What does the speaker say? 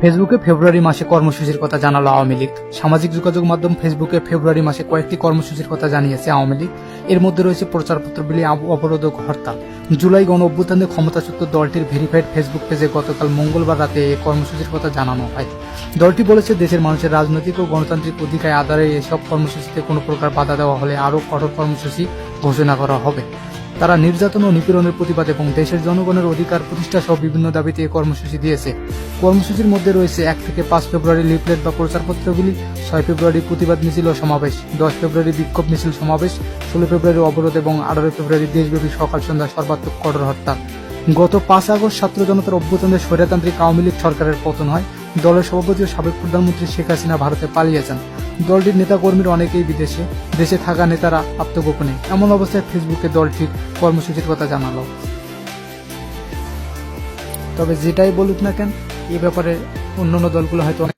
ফেসবুকে ফেব্রুয়ারি মাসে কর্মসূচির কথা জানালো আওয়ামী লীগ। সামাজিক যোগাযোগ মাধ্যম ফেসবুকে ফেব্রুয়ারি মাসে কয়েকটি কর্মসূচির কথা জানিয়েছে আওয়ামী লীগ। এর মধ্যে রয়েছে প্রচারপত্র, বিলি, আব- অবরোধ ও হরতাল। জুলাই গণ অভ্যুত্থানে ক্ষমতাচ্যুত দলটির ভেরিফাইড ফেসবুক পেজে গতকাল মঙ্গলবার রাতে এই কর্মসূচির কথা জানানো হয়। দলটি বলেছে, দেশের মানুষের রাজনৈতিক ও গণতান্ত্রিক অধিকার আধারে এসব কর্মসূচিতে কোনো প্রকার বাধা দেওয়া হলে আরও কঠোর কর্মসূচি ঘোষণা করা হবে। তারা নির্যাতন ও নিপীড়নের প্রতিবাদ এবং দেশের জনগণের অধিকার প্রতিষ্ঠা সহ বিভিন্ন দাবিতে কর্মসূচি দিয়েছে। কর্মসূচির মধ্যে রয়েছে এক থেকে পাঁচ ফেব্রুয়ারি লিফলেট বা প্রচারপত্রগুলি, ছয় ফেব্রুয়ারি প্রতিবাদ মিছিল ও সমাবেশ, দশ ফেব্রুয়ারি বিক্ষোভ মিছিল সমাবেশ, ষোলো ফেব্রুয়ারি অবরোধ এবং আঠারো ফেব্রুয়ারি দেশব্যাপী সকাল সন্ধ্যা সর্বাত্মক কঠোর হরতাল গত পাঁচ আগস্ট ছাত্র জনতার অভ্যুত্থানে স্বৈরতান্ত্রিক আওয়ামী লীগ সরকারের পতন হয়। দলের সভাপতি ও সাবেক প্রধানমন্ত্রী শেখ হাসিনা ভারতে পালিয়ে যান। দলটির নেতাকর্মীর অনেকেই বিদেশে, দেশে থাকা নেতারা আত্মগোপনে। এমন অবস্থায় ফেসবুকে দলটির কর্মসূচির কথা জানালো। তবে যেটাই বলুক না কেন, এ ব্যাপারে অন্যান্য দলগুলো হয়তো